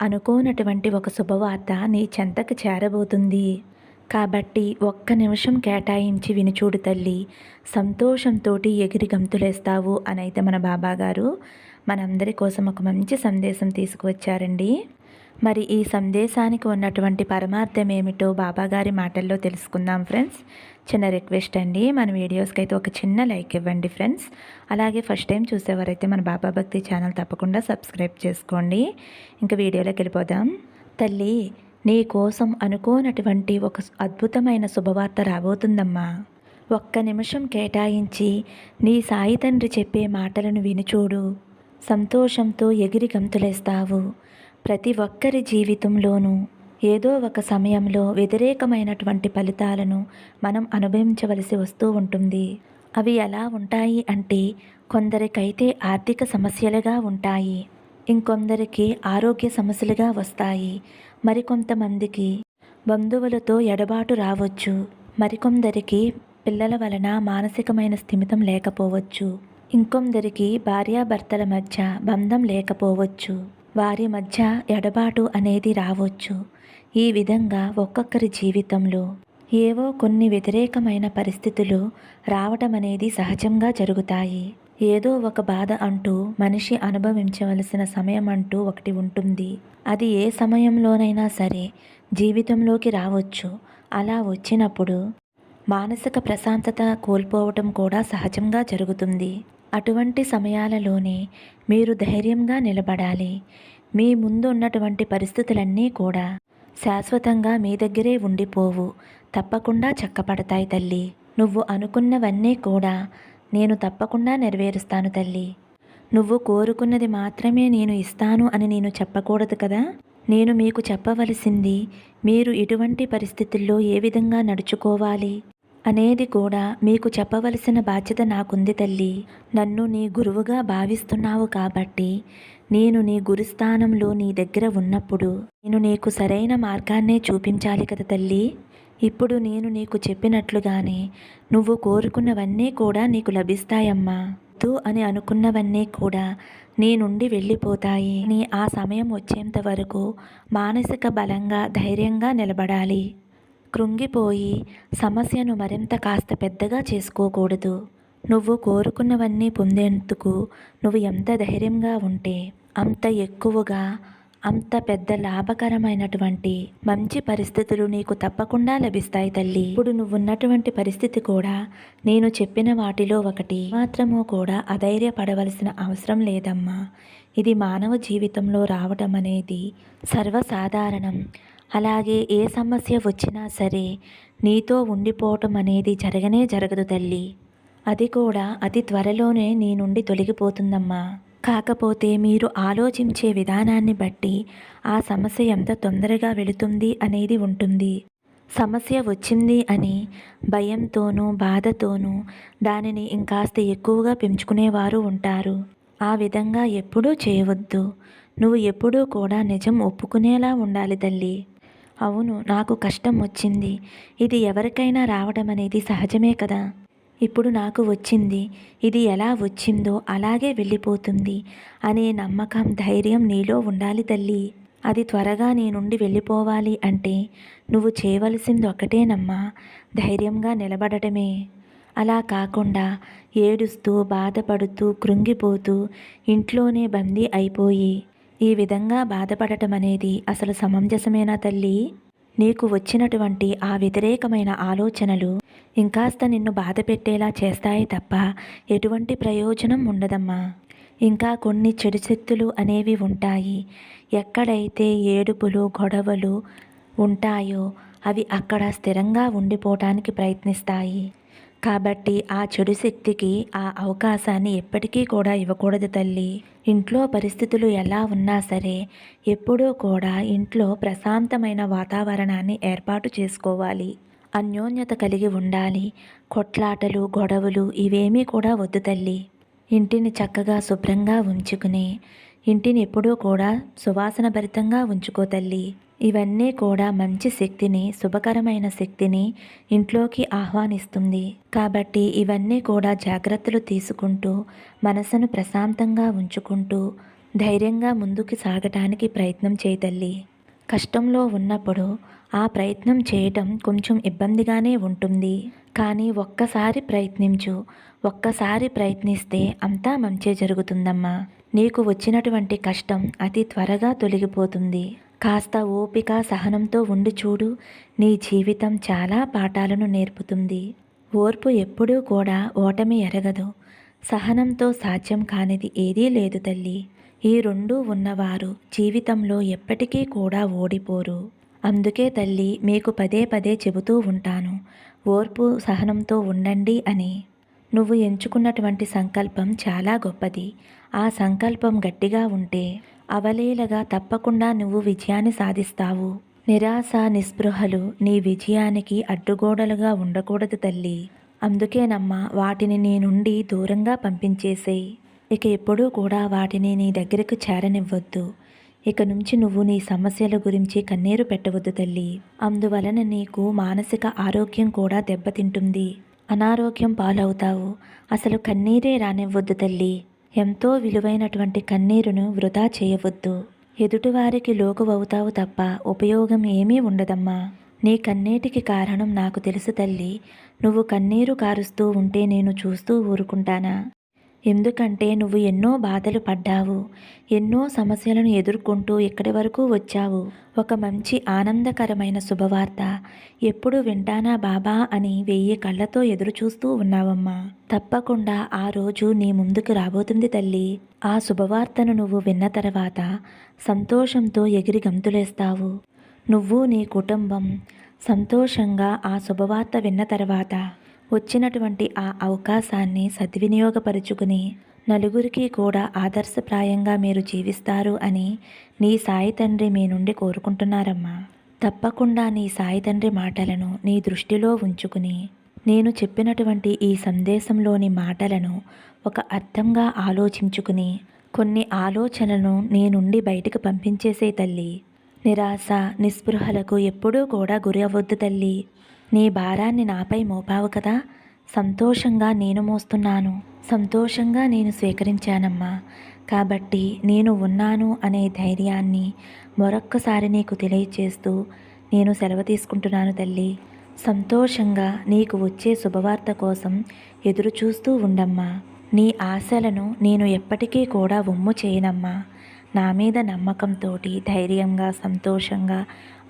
అనుకోనటువంటి ఒక శుభవార్త నీ చెంతకు చేరబోతుంది. కాబట్టి ఒక్క నిమిషం కేటాయించి వినిచూడు తల్లి. సంతోషంతో ఎగిరి గంతులేస్తావు అనైతే మన బాబాగారు. మనందరి కోసం ఒక మంచి సందేశం తీసుకువచ్చారండి. మరి ఈ సందేశానికి ఉన్నటువంటి పరమార్థం ఏమిటో బాబాగారి మాటల్లో తెలుసుకుందాం ఫ్రెండ్స్. చిన్న రిక్వెస్ట్ అండి మన వీడియోస్కి అయితే ఒక చిన్న లైక్ ఇవ్వండి ఫ్రెండ్స్. అలాగే ఫస్ట్ టైం చూసేవారైతే మన బాబా భక్తి ఛానల్ తప్పకుండా సబ్స్క్రైబ్ చేసుకోండి. ఇంకా వీడియోలోకి వెళ్ళిపోదాం. తల్లి నీ కోసం అనుకోనటువంటి ఒక అద్భుతమైన శుభవార్త రాబోతుందమ్మా. ఒక్క నిమిషం కేటాయించి నీ సాయి తండ్రి చెప్పే మాటలను వినిచూడు సంతోషంతో ఎగిరి గంతులేస్తావు. ప్రతి ఒక్కరి జీవితంలోనూ ఏదో ఒక సమయంలో వ్యతిరేకమైనటువంటి ఫలితాలను మనం అనుభవించవలసి వస్తూ ఉంటుంది. అవి ఎలా ఉంటాయి అంటే కొందరికైతే ఆర్థిక సమస్యలుగా ఉంటాయి ఇంకొందరికి ఆరోగ్య సమస్యలుగా వస్తాయి. మరికొంతమందికి బంధువులతో ఎడబాటు రావచ్చు. మరికొందరికి పిల్లల వలన మానసికమైన స్థిమితం లేకపోవచ్చు. ఇంకొందరికి భార్యాభర్తల మధ్య బంధం లేకపోవచ్చు. వారి మధ్య ఎడబాటు అనేది రావచ్చు. ఈ విధంగా ఒక్కొక్కరి జీవితంలో ఏవో కొన్ని వ్యతిరేకమైన పరిస్థితులు రావటం అనేది సహజంగా జరుగుతాయి. ఏదో ఒక బాధ అంటూ మనిషి అనుభవించవలసిన సమయం అంటూ ఒకటి ఉంటుంది. అది ఏ సమయంలోనైనా సరే జీవితంలోకి రావచ్చు. అలా వచ్చినప్పుడు మానసిక ప్రశాంతత కోల్పోవటం కూడా సహజంగా జరుగుతుంది. అటువంటి సమయాలలోనే మీరు ధైర్యంగా నిలబడాలి. మీ ముందు ఉన్నటువంటి పరిస్థితులన్నీ కూడా శాశ్వతంగా మీ దగ్గరే ఉండిపోవు. తప్పకుండా చక్కపడతాయి తల్లి. నువ్వు అనుకున్నవన్నీ కూడా నేను తప్పకుండా నెరవేరుస్తాను తల్లి. నువ్వు కోరుకున్నది మాత్రమే నేను ఇస్తాను అని నేను చెప్పకూడదు కదా? నేను మీకు చెప్పవలసింది మీరు ఇటువంటి పరిస్థితుల్లో ఏ విధంగా నడుచుకోవాలి? అనేది కూడా మీకు చెప్పవలసిన బాధ్యత నాకుంది తల్లి. నన్ను నీ గురువుగా భావిస్తున్నావు కాబట్టి నేను నీ గురుస్థానంలో నీ దగ్గర ఉన్నప్పుడు నేను నీకు సరైన మార్గాన్నే చూపించాలి కదా తల్లి. ఇప్పుడు నేను నీకు చెప్పినట్లుగానే నువ్వు కోరుకున్నవన్నీ కూడా నీకు లభిస్తాయమ్మా. వద్దు అని అనుకున్నవన్నీ కూడా నీ నుండి వెళ్ళిపోతాయి. నీ ఆ సమయం వచ్చేంత వరకు మానసిక బలంగా ధైర్యంగా నిలబడాలి. కృంగిపోయి సమస్యను మరింత కాస్త పెద్దగా చేసుకోకూడదు. నువ్వు కోరుకున్నవన్నీ పొందేందుకు నువ్వు ఎంత ధైర్యంగా ఉంటే అంత ఎక్కువగా అంత పెద్ద లాభకరమైనటువంటి మంచి పరిస్థితులు నీకు తప్పకుండా లభిస్తాయి తల్లి. ఇప్పుడు నువ్వున్నటువంటి పరిస్థితి కూడా నేను చెప్పిన వాటిలో ఒకటి. మాత్రము కూడా అధైర్యపడవలసిన అవసరం లేదమ్మా. ఇది మానవ జీవితంలో రావటం అనేది సర్వసాధారణం. అలాగే ఏ సమస్య వచ్చినా సరే నీతో ఉండిపోవటం అనేది జరగనే జరగదు తల్లి. అది కూడా అతి త్వరలోనే నీ నుండి తొలగిపోతుందమ్మా. కాకపోతే మీరు ఆలోచించే విధానాన్ని బట్టి ఆ సమస్య ఎంత తొందరగా వెళుతుంది అనేది ఉంటుంది. సమస్య వచ్చింది అని భయంతోనూ బాధతోనూ దానిని ఇంకాస్త ఎక్కువగా పెంచుకునేవారు ఉంటారు. ఆ విధంగా ఎప్పుడూ చేయవద్దు. నువ్వు ఎప్పుడూ కూడా నిజం ఒప్పుకునేలా ఉండాలి తల్లి. అవును నాకు కష్టం వచ్చింది. ఇది ఎవరికైనా రావడం అనేది సహజమే కదా? ఇప్పుడు నాకు వచ్చింది. ఇది ఎలా వచ్చిందో అలాగే వెళ్ళిపోతుంది అనే నమ్మకం ధైర్యం నీలో ఉండాలి తల్లి. అది త్వరగా నీ నుండి వెళ్ళిపోవాలి అంటే నువ్వు చేయవలసింది ఒకటేనమ్మా ధైర్యంగా నిలబడటమే. అలా కాకుండా ఏడుస్తూ బాధపడుతూ కృంగిపోతూ ఇంట్లోనే బందీ అయిపోయి ఈ విధంగా బాధపడటం అనేది అసలు సమంజసమేనా తల్లి? నీకు వచ్చినటువంటి ఆ వ్యతిరేకమైన ఆలోచనలు ఇంకాస్త నిన్ను బాధ పెట్టేలా చేస్తాయి తప్ప ఎటువంటి ప్రయోజనం ఉండదమ్మా. ఇంకా కొన్ని చెడు శక్తులు అనేవి ఉంటాయి. ఎక్కడైతే ఏడుపులు గొడవలు ఉంటాయో అవి అక్కడ స్థిరంగా ఉండిపోవటానికి ప్రయత్నిస్తాయి. కాబట్టి ఆ చెడు శక్తికి ఆ అవకాశాన్ని ఎప్పటికీ కూడా ఇవ్వకూడదు తల్లి. ఇంట్లో పరిస్థితులు ఎలా ఉన్నా సరే ఎప్పుడూ కూడా ఇంట్లో ప్రశాంతమైన వాతావరణాన్ని ఏర్పాటు చేసుకోవాలి. అన్యోన్యత కలిగి ఉండాలి. కొట్లాటలు గొడవలు ఇవేమీ కూడా వద్దు తల్లి. ఇంటిని చక్కగా శుభ్రంగా ఉంచుకుని ఇంటిని ఎప్పుడూ కూడా సువాసన భరితంగా ఉంచుకో తల్లి. ఇవన్నీ కూడా మంచి శక్తిని శుభకరమైన శక్తిని ఇంట్లోకి ఆహ్వానిస్తుంది. కాబట్టి ఇవన్నీ కూడా జాగ్రత్తలు తీసుకుంటూ మనసును ప్రశాంతంగా ఉంచుకుంటూ ధైర్యంగా ముందుకు సాగటానికి ప్రయత్నం చేయతల్లి కష్టంలో ఉన్నప్పుడు ఆ ప్రయత్నం చేయటం కొంచెం ఇబ్బందిగానే ఉంటుంది. కానీ ఒక్కసారి ప్రయత్నించు. ఒక్కసారి ప్రయత్నిస్తే అంతా మంచే జరుగుతుందమ్మా. నీకు వచ్చినటువంటి కష్టం అతి త్వరగా తొలగిపోతుంది. కాస్త ఓపిక సహనంతో ఉండి చూడు నీ జీవితం చాలా పాఠాలను నేర్పుతుంది. ఓర్పు ఎప్పుడూ కూడా ఓటమి ఎరగదు. సహనంతో సాధ్యం కానిది ఏదీ లేదు తల్లి. ఈ రెండూ ఉన్నవారు జీవితంలో ఎప్పటికీ కూడా ఓడిపోరు. అందుకే తల్లి మీకు పదే పదే చెబుతూ ఉంటాను ఓర్పు సహనంతో ఉండండి అని. నువ్వు ఎంచుకున్నటువంటి సంకల్పం చాలా గొప్పది. ఆ సంకల్పం గట్టిగా ఉంటే అవలేలగా తప్పకుండా నువ్వు విజయాన్ని సాధిస్తావు. నిరాశ నిస్పృహలు నీ విజయానికి అడ్డుగోడలుగా ఉండకూడదు తల్లి. అందుకేనమ్మా వాటిని నీ నుండి దూరంగా పంపించేసేయి. ఇక ఎప్పుడూ కూడా వాటిని నీ దగ్గరకు చేరనివ్వద్దు. ఇక నుంచి నువ్వు నీ సమస్యల గురించి కన్నీరు పెట్టవద్దు తల్లి. అందువలన నీకు మానసిక ఆరోగ్యం కూడా దెబ్బతింటుంది. అనారోగ్యం పాలవుతావు. అసలు కన్నీరే రానివ్వద్దు తల్లి. ఎంతో విలువైనటువంటి కన్నీరును వృధా చేయవద్దు. ఎదుటివారికి లోకు అవుతావు తప్ప ఉపయోగం ఏమీ ఉండదమ్మా. నీ కన్నీటికి కారణం నాకు తెలుసు తల్లి. నువ్వు కన్నీరు కారుస్తూ ఉంటే నేను చూస్తూ ఊరుకుంటానా? ఎందుకంటే నువ్వు ఎన్నో బాధలు పడ్డావు ఎన్నో సమస్యలను ఎదుర్కొంటూ ఇక్కడి వరకు వచ్చావు. ఒక మంచి ఆనందకరమైన శుభవార్త. ఎప్పుడు వింటానా బాబా అని వెయ్యి కళ్ళతో ఎదురు చూస్తూ ఉన్నావమ్మా. తప్పకుండా ఆ రోజు నీ ముందుకు రాబోతుంది తల్లి. ఆ శుభవార్తను నువ్వు విన్న తర్వాత సంతోషంతో ఎగిరి గంతులేస్తావు. నువ్వు నీ కుటుంబం సంతోషంగా ఆ శుభవార్త విన్న తర్వాత వచ్చినటువంటి ఆ అవకాశాన్ని సద్వినియోగపరుచుకుని నలుగురికి కూడా ఆదర్శప్రాయంగా మీరు జీవిస్తారు అని నీ సాయి తండ్రి మీ నుండి కోరుకుంటున్నారమ్మా. తప్పకుండా నీ సాయి తండ్రి మాటలను నీ దృష్టిలో ఉంచుకుని నేను చెప్పినటువంటి ఈ సందేశంలోని మాటలను ఒక అర్థంగా ఆలోచించుకుని కొన్ని ఆలోచనలను నీ నుండి బయటకు పంపించేసే తల్లి. నిరాశ నిస్పృహలకు ఎప్పుడూ కూడా గురి అవ్వద్దు తల్లి. నీ భారాన్ని నాపై మోపావు కదా. సంతోషంగా నేను మోస్తున్నాను. సంతోషంగా నేను స్వీకరించానమ్మా. కాబట్టి నేను ఉన్నాను అనే ధైర్యాన్ని మరొక్కసారి నీకు తెలియచేస్తూ నేను సెలవు తీసుకుంటున్నాను తల్లి. సంతోషంగా నీకు వచ్చే శుభవార్త కోసం ఎదురు చూస్తూ ఉండమ్మా. నీ ఆశలను నేను ఎప్పటికీ కూడా ఒమ్ము చేయనమ్మా. నా మీద నమ్మకంతో ధైర్యంగా సంతోషంగా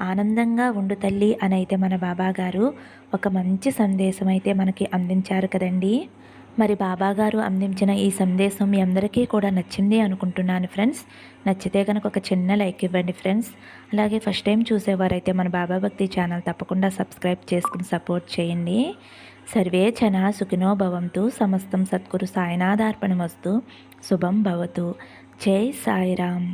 ఆనందంగా ఉండు తల్లి అని అయితే మన బాబాగారు ఒక మంచి సందేశం అయితే మనకి అందించారు కదండి. మరి బాబాగారు అందించిన ఈ సందేశం మీ అందరికీ కూడా నచ్చింది అనుకుంటున్నాను ఫ్రెండ్స్. నచ్చితే కనుక ఒక చిన్న లైక్ ఇవ్వండి ఫ్రెండ్స్. అలాగే ఫస్ట్ టైం చూసేవారైతే మన బాబా భక్తి ఛానల్ తప్పకుండా సబ్స్క్రైబ్ చేసుకుని సపోర్ట్ చేయండి. సర్వే జన సుఖినో భవంతు సమస్తం సద్గురు సాయినాథార్పణమస్తు శుభం భవతు. జై సాయిరామ్.